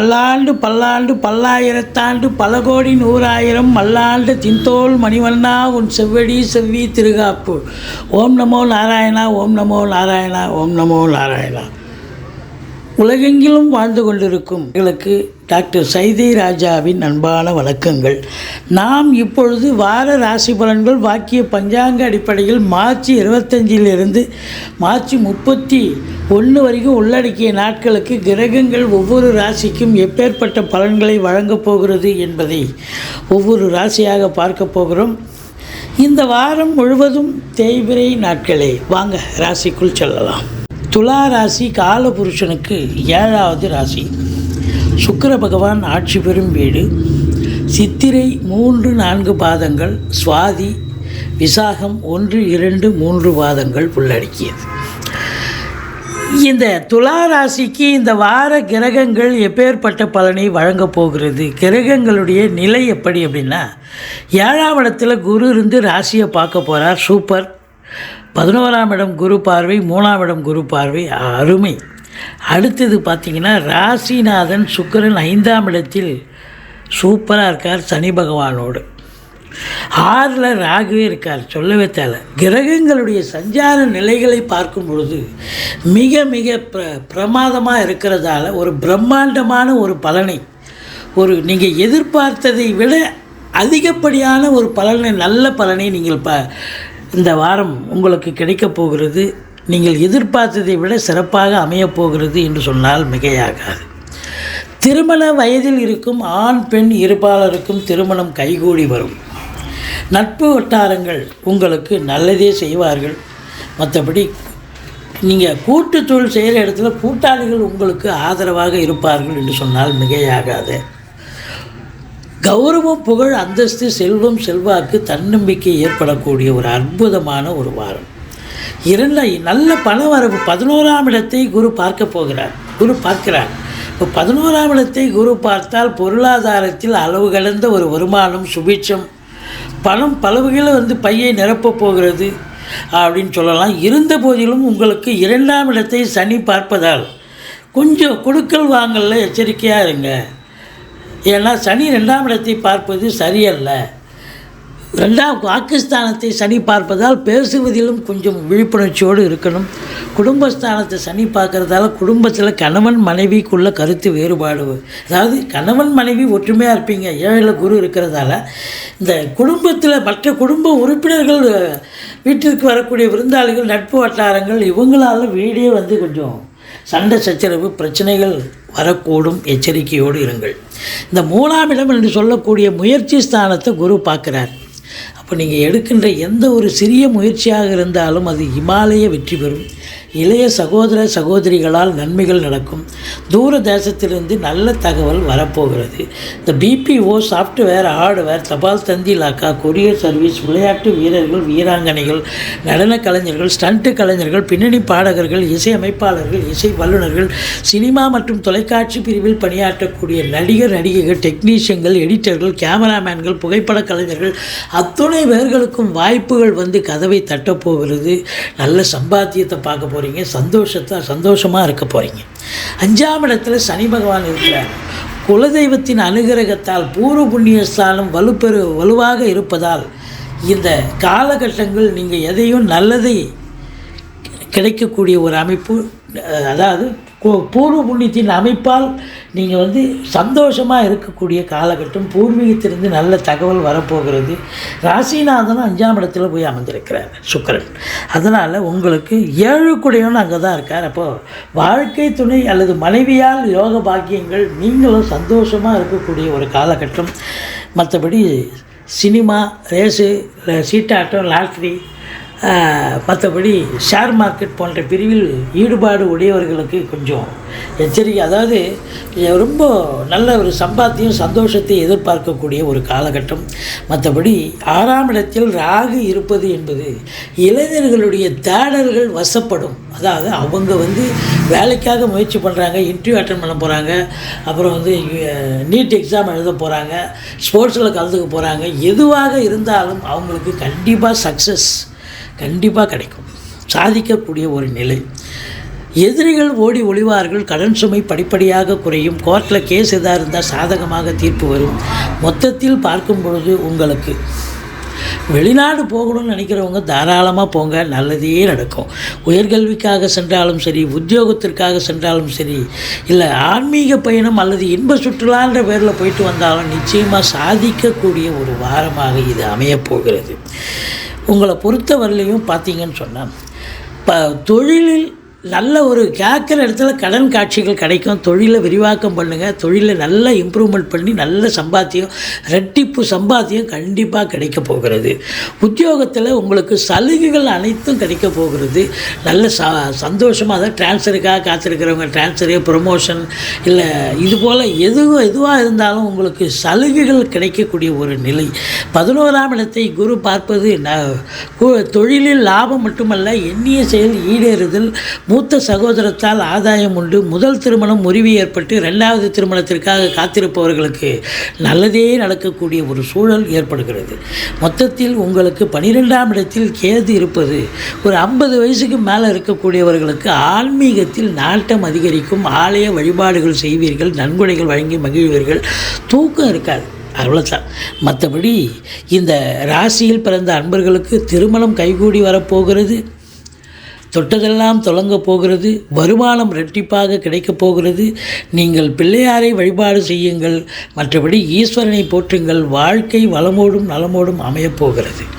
பல்லாண்டு பல்லாண்டு பல்லாயிரத்தாண்டு பல கோடி நூறாயிரம் மல்லாண்டு தின்தோல் மணிவண்ணா உன் செவ்வடி செவ்வி திருகாப்பு ஓம் நமோ நாராயணா ஓம் நமோ நாராயணா ஓம் நமோ நாராயணா. உலகெங்கிலும் வாழ்ந்து கொண்டிருக்கும் எங்களுக்கு டாக்டர் சைதை ராஜாவின் அன்பான வணக்கங்கள். நாம் இப்பொழுது வார ராசி பலன்கள் வாக்கிய பஞ்சாங்க அடிப்படையில் மார்ச் இருபத்தஞ்சிலிருந்து மார்ச் முப்பத்தி ஒன்று வரைக்கும் உள்ளடக்கிய நாட்களுக்கு கிரகங்கள் ஒவ்வொரு ராசிக்கும் எப்பேற்பட்ட பலன்களை வழங்கப் போகிறது என்பதை ஒவ்வொரு ராசியாக பார்க்க போகிறோம். இந்த வாரம் முழுவதும் தேய்பிரை நாட்களே. வாங்க ராசிக்குள் செல்லலாம். துலா ராசி காலபுருஷனுக்கு ஏழாவது ராசி. சுக்கர பகவான் ஆட்சி பெறும் வீடு. சித்திரை மூன்று நான்கு பாதங்கள் சுவாதி விசாகம் ஒன்று இரண்டு மூன்று பாதங்கள் உள்ளடக்கியது. இந்த துலா ராசிக்கு இந்த வார கிரகங்கள் எப்பேற்பட்ட பலனை வழங்கப் போகிறது? கிரகங்களுடைய நிலை எப்படி அப்படின்னா ஏழாம் இடத்துல குரு இருந்து ராசியை பார்க்க போகிறார் சூப்பர். பதினோராம் இடம் குரு பார்வை மூணாம் இடம் குரு பார்வை. அருமை. அடுத்தது பார்த்திங்கன்னா ராசிநாதன் சுக்கிரன் ஐந்தாம் இடத்தில் சூப்பராக இருக்கார் சனி பகவானோடு. ஆறில் ராகுவே இருக்கார் சொல்லவே தேவை கிரகங்களுடைய சஞ்சார நிலைகளை பார்க்கும் பொழுது மிக மிக பிர பிரமாதமாக இருக்கிறதால ஒரு பிரம்மாண்டமான ஒரு பலனை ஒரு நீங்கள் எதிர்பார்த்ததை விட அதிகப்படியான ஒரு பலனை நல்ல பலனை நீங்கள் ப இந்த வாரம் உங்களுக்கு கிடைக்கப் போகிறது. நீங்கள் எதிர்பார்த்ததை விட சிறப்பாக அமையப் போகிறது என்று சொன்னால் மிகையாகாது. திருமண வயதில் இருக்கும் ஆண் பெண் இருபாலருக்கும் திருமணம் கைகூடி வரும். நட்பு வட்டாரங்கள் உங்களுக்கு நல்லதே செய்வார்கள். மற்றபடி நீங்கள் கூட்டு தொழில் செய்கிற இடத்துல கூட்டாளிகள் உங்களுக்கு ஆதரவாக இருப்பார்கள் என்று சொன்னால் மிகையாகாது. கௌரவம் புகழ் அந்தஸ்து செல்வம் செல்வாக்கு தன்னம்பிக்கை ஏற்படக்கூடிய ஒரு அற்புதமான ஒரு வாரம். இருந்த நல்ல பண வரவு பதினோராம் இடத்தை குரு பார்க்க போகிறார். குரு பார்க்கிறார். இப்போ பதினோராம் இடத்தை குரு பார்த்தால் பொருளாதாரத்தில் அளவு கடந்த ஒரு வருமானம் சுபிட்சம். பணம் பலவுகளை வந்து பையை நிரப்பப் போகிறது அப்படின்னு சொல்லலாம். இருந்த போதிலும் உங்களுக்கு இரண்டாம் இடத்தை சனி பார்ப்பதால் கொஞ்சம் கொடுக்கல் வாங்கல எச்சரிக்கையாக இருங்க. ஏன்னா சனி ரெண்டாம் இடத்தை பார்ப்பது சரியல்ல. ரெண்டாம் வாக்குஸ்தானத்தை சனி பார்ப்பதால் பேசுவதிலும் கொஞ்சம் விழிப்புணர்ச்சியோடு இருக்கணும். குடும்பஸ்தானத்தை சனி பார்க்குறதால குடும்பத்தில் கணவன் மனைவிக்குள்ள கருத்து வேறுபாடு. அதாவது கணவன் மனைவி ஒற்றுமையாக இருப்பீங்க. ஏழில் குரு இருக்கிறதால இந்த குடும்பத்தில் மற்ற குடும்ப உறுப்பினர்கள் வீட்டிற்கு வரக்கூடிய விருந்தாளிகள் நட்பு வட்டாரங்கள் இவங்களால வீடே வந்து கொஞ்சம் சண்டை சச்சரவு பிரச்சனைகள் வரக்கூடும். எச்சரிக்கையோடு இருங்கள். இந்த மூணாம் இடம் என்று சொல்லக்கூடிய முயற்சி ஸ்தானத்தை குரு பார்க்குறார். அப்போ நீங்கள் எடுக்கின்ற எந்த ஒரு சிறிய முயற்சியாக இருந்தாலும் அது இமாலய வெற்றி பெறும். இளைய சகோதர சகோதரிகளால் நன்மைகள் நடக்கும். தூர தேசத்திலிருந்து நல்ல தகவல் வரப்போகிறது. இந்த பிபிஓ சாஃப்ட்வேர் ஹார்ட்வேர் தபால் தந்தி லாக்கா கொரியர் சர்வீஸ் விளையாட்டு வீரர்கள் வீராங்கனைகள் நடன கலைஞர்கள் ஸ்டண்ட்டு கலைஞர்கள் பின்னணி பாடகர்கள் இசையமைப்பாளர்கள் இசை வல்லுநர்கள் சினிமா மற்றும் தொலைக்காட்சி பிரிவில் பணியாற்றக்கூடிய நடிகர் நடிகைகள் டெக்னீஷியன்கள் எடிட்டர்கள் கேமராமேன்கள் புகைப்பட கலைஞர்கள் அத்துணை பேர்களுக்கும் வாய்ப்புகள் வந்து கதவை தட்டப்போகிறது நல்ல சம்பாத்தியத்தை பார்க்க போகிறீங்க சந்தோஷத்தை சந்தோஷமாக இருக்க போகிறீங்க அஞ்சாம் இடத்துல சனி பகவான் இருக்கிறார். குலதெய்வத்தின் அனுகிரகத்தால் பூர்வ புண்ணியஸ்தானம் வலுப்பெரு வலுவாக இருப்பதால் இந்த காலகட்டங்கள் நீங்கள் எதையும் நல்லதை கிடைக்கக்கூடிய ஒரு அமைப்பு அதாவது பூர்வ புண்ணியத்தின் அமைப்பால் நீங்கள் வந்து சந்தோஷமாக இருக்கக்கூடிய காலகட்டம் பூர்வீகத்திலிருந்து நல்ல தகவல் வரப்போகிறது. ராசிநாதனும் அஞ்சாம் இடத்துல போய் அமர்ந்திருக்கிறார் சுக்கரன். அதனால் உங்களுக்கு ஏழு குடையவன் அங்கே தான் இருக்கார். அப்போது வாழ்க்கை துணை அல்லது மனைவியால் யோக பாக்கியங்கள் நீங்களும் சந்தோஷமாக இருக்கக்கூடிய ஒரு காலகட்டம். மற்றபடி சினிமா ரேஸு சீட்டாட்டம் லாட்ரி மற்றபடி ஷேர் மார்க்கெட் போன்ற பிரிவில் ஈடுபாடு உடையவர்களுக்கு கொஞ்சம் எச்சரிக்கை. அதாவது ரொம்ப நல்ல ஒரு சம்பாத்தியம் சந்தோஷத்தை எதிர்பார்க்கக்கூடிய ஒரு காலகட்டம். மற்றபடி ஆறாம் இடத்தில் ராகு இருப்பது என்பது இளைஞர்களுடைய தேடல்கள் வசப்படும். அதாவது அவங்க வந்து வேலைக்காக முயற்சி பண்ணுறாங்க இன்டர்வியூ அட்டன் பண்ண போகிறாங்க அப்புறம் வந்து நீட் எக்ஸாம் எழுத போகிறாங்க ஸ்போர்ட்ஸில் கலந்துக்க போகிறாங்க எதுவாக இருந்தாலும் அவங்களுக்கு கண்டிப்பாக சக்ஸஸ் கண்டிப்பாக கிடைக்கும். சாதிக்கக்கூடிய ஒரு நிலை. எதிரிகள் ஓடி ஒளிவார்கள் கடன் சுமை படிப்படியாக குறையும். கோர்ட்டில் கேஸ் எதாக இருந்தால் சாதகமாக தீர்ப்பு வரும். மொத்தத்தில் பார்க்கும் பொழுது உங்களுக்கு வெளிநாடு போகணும்னு நினைக்கிறவங்க தாராளமாக போங்க நல்லதே நடக்கும். உயர்கல்விக்காக சென்றாலும் சரி உத்தியோகத்திற்காக சென்றாலும் சரி இல்லை ஆன்மீக பயணம் அல்லது இன்ப சுற்றுலான்ற பேரில் போயிட்டு வந்தாலும் நிச்சயமாக சாதிக்கக்கூடிய ஒரு வாரமாக இது அமையப் போகிறது. உங்களை பொறுத்தவரையிலையும் பார்த்தீங்கன்னு சொன்னால் இப்போ தொழிலில் நல்ல ஒரு கேட்குற இடத்துல கடன் காட்சிகள் கிடைக்கும். தொழிலை விரிவாக்கம் பண்ணுங்கள் தொழிலை நல்லா இம்ப்ரூவ்மெண்ட் பண்ணி நல்ல சம்பாத்தியம் ரெட்டிப்பு சம்பாத்தியம் கண்டிப்பாக கிடைக்க போகிறது. உத்தியோகத்தில் உங்களுக்கு சலுகைகள் அனைத்தும் கிடைக்க போகிறது. நல்ல ச சந்தோஷமாக தான் ட்ரான்ஸ்ஃபருக்காக காத்திருக்கிறவங்க ட்ரான்ஸ்ஃபரு ப்ரொமோஷன் இல்லை இது போல் எதுவும் எதுவாக இருந்தாலும் உங்களுக்கு சலுகைகள் கிடைக்கக்கூடிய ஒரு நிலை. பதினோராம் இடத்தை குரு பார்ப்பது ந தொழிலில் லாபம் மட்டுமல்ல எண்ணிய செயல் ஈடேறுதல் மூத்த சகோதரத்தால் ஆதாயம் உண்டு. முதல் திருமணம் முறிவு ஏற்பட்டு ரெண்டாவது திருமணத்திற்காக காத்திருப்பவர்களுக்கு நல்லதே நடக்கக்கூடிய ஒரு சூழல் ஏற்படுகிறது. மொத்தத்தில் உங்களுக்கு பனிரெண்டாம் இடத்தில் கேது இருப்பது ஒரு ஐம்பது வயசுக்கு மேலே இருக்கக்கூடியவர்களுக்கு ஆன்மீகத்தில் நாட்டம் அதிகரிக்கும். ஆலய வழிபாடுகள் செய்வீர்கள் நன்கொடைகள் வழங்கி மகிழ்வீர்கள். தூக்கம் இருக்காது அவ்வளோதான் மற்றபடி இந்த ராசியில் பிறந்த அன்பர்களுக்கு திருமணம் கைகூடி வரப்போகிறது. தொட்டதெல்லாம் தொடங்க போகிறது வருமானம் ரெட்டிப்பாக கிடைக்கப் போகிறது. நீங்கள் பிள்ளையாரை வழிபாடு செய்யுங்கள். மற்றபடி ஈஸ்வரனை போற்றுங்கள். வாழ்க்கை வளமோடும் நலமோடும் அமையப் போகிறது.